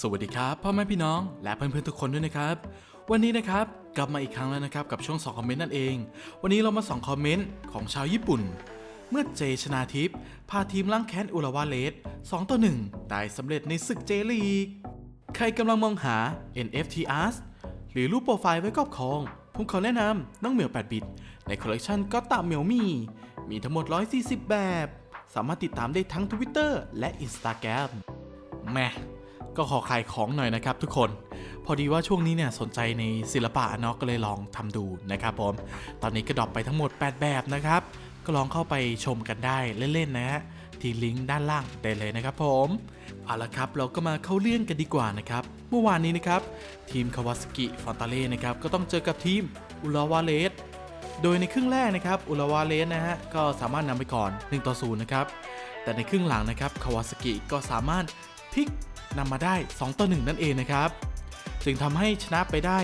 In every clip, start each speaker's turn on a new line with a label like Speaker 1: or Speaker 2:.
Speaker 1: สวัสดีครับพ่อแม่พี่น้อง และเพื่อนๆทุกคนด้วยนะครับ วันนี้นะครับกลับมาอีกครั้งแล้วนะครับกับช่วง2คอมเมนต์นั่นเอง วันนี้เรามาส่องคอมเมนต์ของชาวญี่ปุ่น เมื่อเจชนาทิพย์พาทีมล้างแค้นอุลาวาเลส2ต่อ1ได้สำเร็จในศึกเจลีก ใครกำลังมองหา NFT Art หรือรูปโปรไฟล์ไว้ครอบครองผมขอแนะนำน้องเหมียว8บิต ในคอลเลกชันก็ตามเหมียวมีมีทั้งหมด 140 แบบ สามารถติดตามได้ทั้ง Twitter และ Instagram แม่ ก็ขอขายของหน่อยนะครับทุกคน พอดีว่าช่วงนี้เนี่ยสนใจในศิลปะเนาะก็เลยลองทำดูนะครับผม ตอนนี้ก็ดรอปไปทั้งหมด 8 แบบนะครับ ก็ลองเข้าไปชมกันได้เล่นๆนะฮะที่ลิงก์ด้านล่างได้เลยนะครับผมเอาละครับเราก็มาเข้าเรื่องกันดีกว่านะครับ เมื่อวานนี้นะครับ ทีมคาวาสกิฟอนตาเล่นะครับก็ต้องเจอกับทีมอุลาวาเลสโดยในครึ่งแรกนะครับอุลาวาเลสนะฮะก็สามารถนำไปก่อน1ต่อ0นะครับแต่ในครึ่งหลังนะครับคาวาสกิก็สามารถพลิก นำมาได้ 2 ต่อ 1 นั่นเองนะครับจึงทำให้ชนะไปได้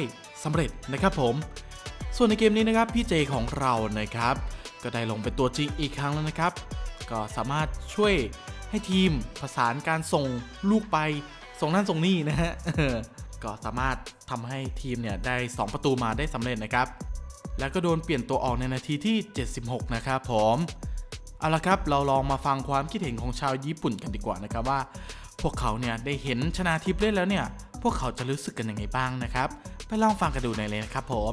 Speaker 1: สำเร็จนะครับผม ส่วนในเกมนี้นะครับพี่เจของเรานะครับ ก็ได้ลงเป็นตัวจริงอีกครั้งแล้วนะครับ ก็สามารถช่วยให้ทีมประสานการส่งลูกไปส่งนั่นส่งนี่นะฮะก็สามารถทำให้ทีมเนี่ยได้ 2 ประตูมาได้สำเร็จนะครับ แล้วก็โดนเปลี่ยนตัวออกในนาทีที่ 76 นะครับผม เอาละครับเราลองมาฟังความคิดเห็นของชาวญี่ปุ่นกันดีกว่านะครับว่า พวกเขาเนี่ยได้เห็นชนาทิพย์เล่นแล้วเนี่ย พวกเขาจะรู้สึกกันยังไงบ้างนะครับ ไปลองฟังกันดูในเลยนะครับผม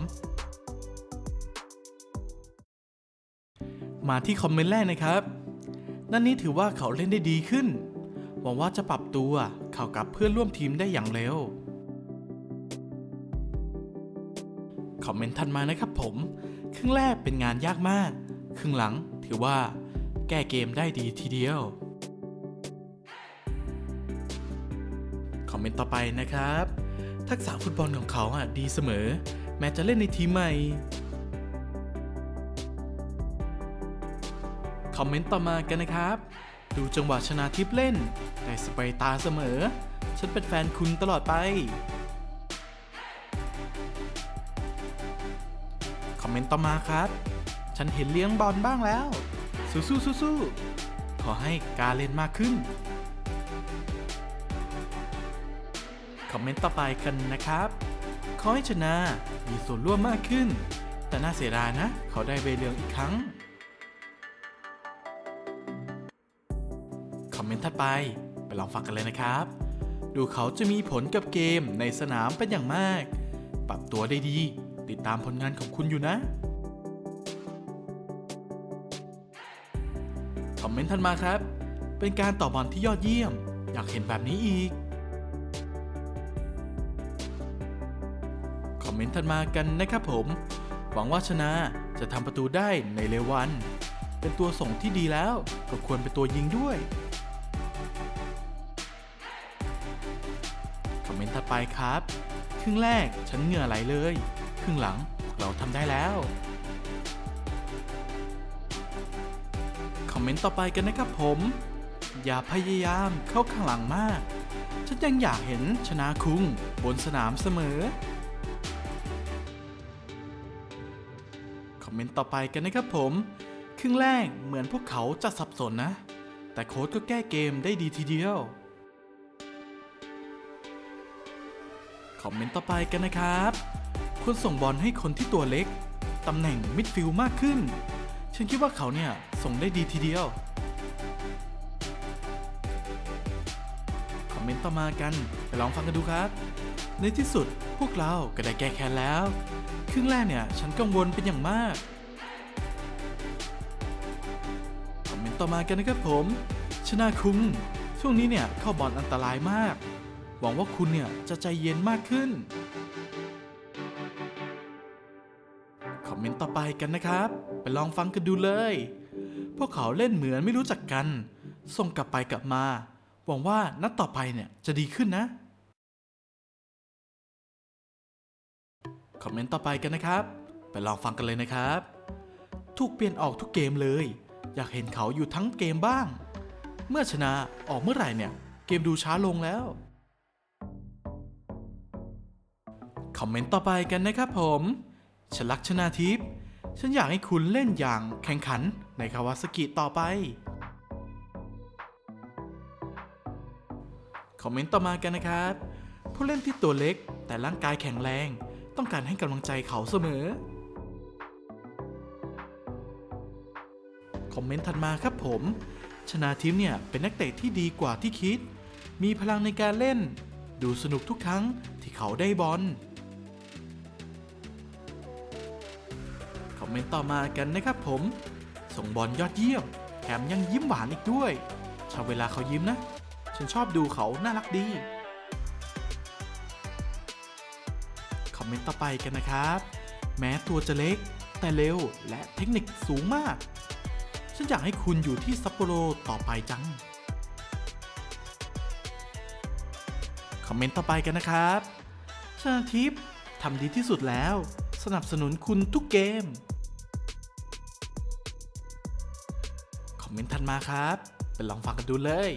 Speaker 1: มาที่คอมเมนต์แรกนะครับ นั่นนี้ถือว่าเขาเล่นได้ดีขึ้นหวังว่าจะปรับตัวเข้ากับเพื่อนร่วมทีมได้อย่างเร็วคอมเมนต์ถัดมานะครับผม ครึ่งแรกเป็นงานยากมาก ครึ่งหลังถือว่า แก้เกมได้ดีทีเดียว คอมเมนต์ต่อไปนะครับ ทักษะฟุตบอลของเขาอะดีเสมอ แม้จะเล่นในทีมใหม่ คอมเมนต์ต่อมากันนะครับ ดูจังหวะชนะทิพเล่น แต่สเปรตาเสมอ ฉันเป็นแฟนคุณตลอดไปคอมเมนต์ต่อมาครับ ฉันเห็นเลี้ยงบอลบ้างแล้ว สู้สู้สู้สู้ๆขอให้การเล่นมากขึ้น คอมเมนต์ต่อไปกันนะครับ ขอให้ชนะมีส่วนร่วมมากขึ้น แต่น่าเสียดายนะ เขาได้ใบเหลืองอีกครั้ง คอมเมนต์ถัดไปไปลองฟังกันเลยนะครับ ดูเขาจะมีผลกับเกมในสนามเป็นอย่างมาก ปรับตัวได้ดี ติดตามผลงานของคุณอยู่นะ อมเมนต์ถัดมาครับ เป็นการต่อบอลที่ยอดเยี่ยม อยากเห็นแบบนี้อีก คอมเมนต์ถัดมากันนะครับผม หวังว่าชนะจะทำประตูได้ในเร็ววัน เป็นตัวส่งที่ดีแล้วก็ควรเป็นตัวยิงด้วย คอมเมนต์ถัดไปครับ ครึ่งแรกฉันเหงื่อไหลเลย ครึ่งหลังเราทำได้แล้ว เมนต์ต่อไปกันนะครับผม อย่าพยายามเข้าข้างหลังมาก ฉันยังอยากเห็นชนะคุงบนสนามเสมอ คอมเมนต์ต่อไปกันนะครับผม ครึ่งแรกเหมือนพวกเขาจะสับสนนะ แต่โค้ชก็แก้เกมได้ดีทีเดียว คอมเมนต์ต่อไปกันนะครับควรส่งบอลให้คนที่ตัวเล็กตำแหน่งมิดฟิลด์มากขึ้น ฉันคิดว่าเขาเนี่ย ส่งได้ดีทีเดียว คอมเมนต์ต่อมากัน ไปลองฟังกันดูครับ ในที่สุดพวกเราก็ได้แก้แค้นแล้ว ครึ่งแรกเนี่ยฉันกังวลเป็นอย่างมาก คอมเมนต์ต่อมากันนะครับผม ชนะคุงช่วงนี้เนี่ยเข้าบอลอันตรายมาก หวังว่าคุณเนี่ยจะใจเย็นมากขึ้นคอมเมนต์ต่อไปกันนะครับ ไปลองฟังกันดูเลย พวกเขาเล่นเหมือนไม่รู้จักกัน ส่งกลับไปกลับมา หวังว่านัดต่อไปเนี่ยจะดีขึ้นนะ คอมเมนต์ต่อไปกันนะครับ ไปลองฟังกันเลยนะครับ ถูกเปลี่ยนออกทุกเกมเลย อยากเห็นเขาอยู่ทั้งเกมบ้าง เมื่อชนะออกเมื่อไหร่เนี่ย เกมดูช้าลงแล้ว คอมเมนต์ต่อไปกันนะครับผมฉันรักชนาทิพย์ ฉันอยากให้คุณเล่นอย่างแข่งขันในคาวาสกิต่อไป คอมเมนต์ต่อมากันนะครับ ผู้เล่นที่ตัวเล็กแต่ร่างกายแข็งแรง ต้องการให้กำลังใจเขาเสมอ คอมเมนต์ถัดมาครับผม ชนาทิมเนี่ยเป็นนักเตะที่ดีกว่าที่คิด มีพลังในการเล่น ดูสนุกทุกครั้งที่เขาได้บอล มเมนต์ต่อมากันนะครับผม ส่งบอลยอดเยี่ยม แถมยังยิ้มหวานอีกด้วย ชอบเวลาเขายิ้มนะ ฉันชอบดูเขาน่ารักดี คอมเมนต์ต่อไปกันนะครับ แม้ตัวจะเล็ก แต่เร็วและเทคนิคสูงมาก ฉันอยากให้คุณอยู่ที่ซัปโปโรต่อไปจัง คอมเมนต์ต่อไปกันนะครับชนาทิพย์ทำดีที่สุดแล้ว สนับสนุนคุณทุกเกม เมนต์ถัดมาครับ ไปลองฟังกันดูเลย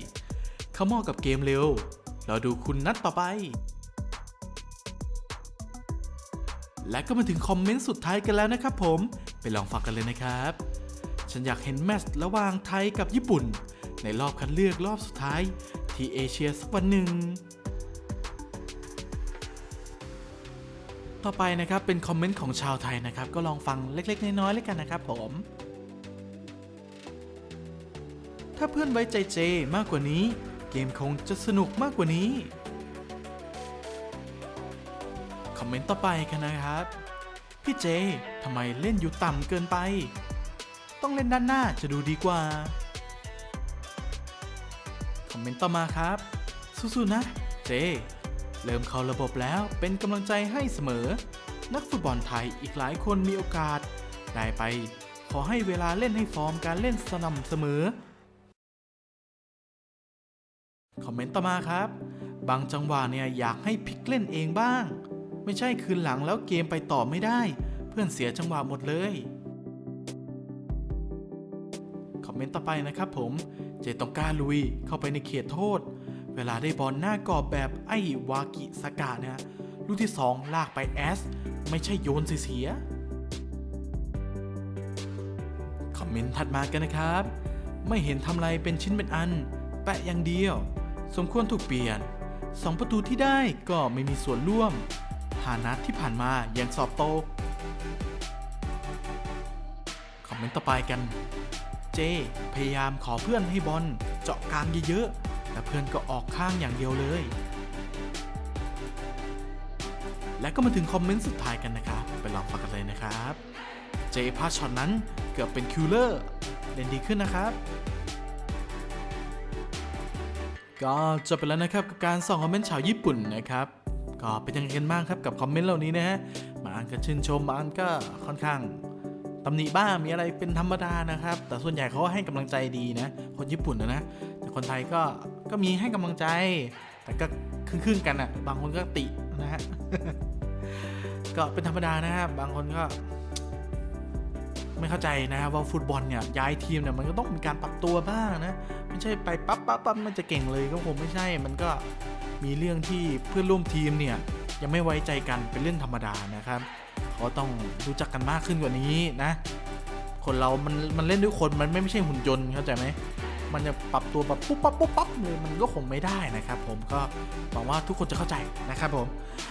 Speaker 1: เขาเหมาะกับเกมเร็ว เราดูคุณนัดต่อไป และก็มาถึงคอมเมนต์สุดท้ายกันแล้วนะครับผม ไปลองฟังกันเลยนะครับ ฉันอยากเห็นแมตช์ระหว่างไทยกับญี่ปุ่น ในรอบคัดเลือกรอบสุดท้าย ที่เอเชียสักวันหนึ่งต่อไปนะครับเป็นคอมเมนต์ของชาวไทยนะครับ ก็ลองฟังเล็ก ๆ น้อยๆเลยกันนะครับผม ถ้าเพื่อนไว้ใจเจมากกว่านี้ เกมคงจะสนุกมากกว่านี้ คอมเมนต์ต่อไปกันนะครับ พี่เจทำไมเล่นอยู่ต่ำเกินไป ต้องเล่นด้านหน้าจะดูดีกว่า คอมเมนต์ต่อมาครับ สู้ๆนะ เจ เริ่มเข้าระบบแล้วเป็นกำลังใจให้เสมอ นักฟุตบอลไทยอีกหลายคนมีโอกาส ได้ไป ขอให้เวลาเล่นให้ฟอร์มการเล่นสม่ำเสมอ คอมเมนต์ต่อมาครับ บางจังหวะเนี่ยอยากให้พลิกเล่นเองบ้าง ไม่ใช่คืนหลังแล้วเกมไปต่อไม่ได้ เพื่อนเสียจังหวะหมดเลยคอมเมนต์ต่อไปนะครับผม เจตองกาลุยเข้าไปในเขตโทษ เวลาได้บอลหน้ากรอบแบบไอ้วากิสกะนะฮะลูกที่ 2 ลากไปแอส ไม่ใช่โยนเสียคอมเมนต์ถัดมากันนะครับ ไม่เห็นทำอะไรเป็นชิ้นเป็นอัน แปะอย่างเดียว สมควรถูกเปลี่ยน 2 ประตูที่ได้ก็ไม่มีส่วนร่วมหานัดที่ผ่านมายังสอบตก คอมเมนต์ต่อไปกัน เจ พยายามขอเพื่อนให้บอลเจาะกลางเยอะๆ แต่เพื่อนก็ออกข้างอย่างเดียวเลย และก็มาถึงคอมเมนต์สุดท้ายกันนะครับ ไปลองฟังกันเลยนะครับ เจพาช็อตนั้นเกือบเป็นคิวเลอร์เล่นดีขึ้นนะครับ ก็จบไปแล้วนะครับกับการส่องคอมเมนต์ชาวญี่ปุ่นนะครับ ก็เป็นยังไงกันบ้างครับกับคอมเมนต์เหล่านี้นะฮะบางอันก็ชื่นชมบางอันก็ค่อนข้างตำหนิบ้างมีอะไรเป็นธรรมดานะครับ แต่ส่วนใหญ่เขาให้กำลังใจดีนะ คนญี่ปุ่นนะนะแต่คนไทยก็ก็มีให้กำลังใจ แต่ก็ครึ่งๆกันอะ่ะบางคนก็ตินะฮะก็เป็นธรรมดานะครับบางคนก็ ไม่เข้าใจนะครับว่าฟุตบอลเนี่ยย้ายทีมเนี่ยมันก็ต้องมีการปรับตัวบ้างนะ ไม่ใช่ไปปั๊บปั๊บปั๊บมันจะเก่งเลยก็คงไม่ใช่ มันก็มีเรื่องที่เพื่อนร่วมทีมเนี่ยยังไม่ไว้ใจกันเป็นเรื่องธรรมดานะครับเขาต้องรู้จักกันมากขึ้นกว่านี้นะ คนเรามันมันเล่นด้วยคนมันไม่ไม่ใช่หุ่นยนต์เข้าใจไหม มันจะปรับตัวแบบปุ๊บปั๊บปุ๊บปั๊บเลยมันก็คงไม่ได้นะครับผมก็หวังว่าทุกคนจะเข้าใจนะครับผม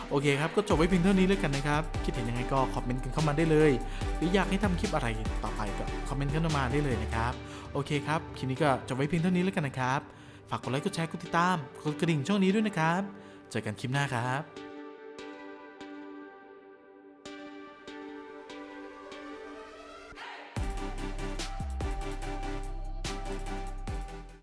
Speaker 1: โอเคครับก็จบไว้เพียงเท่านี้แล้วกันนะครับ คิดเห็นยังไงก็คอมเมนต์กันเข้ามาได้เลย หรืออยากให้ทำคลิปอะไรต่อไปก็คอมเมนต์กันมาได้เลยนะครับโอเคครับคลิปนี้ก็จบไว้เพียงเท่านี้แล้วกันนะครับฝากกดไลค์กดแชร์กดติดตามกดกระดิ่งช่องนี้ด้วยนะครับ เจอกันคลิปหน้าครับ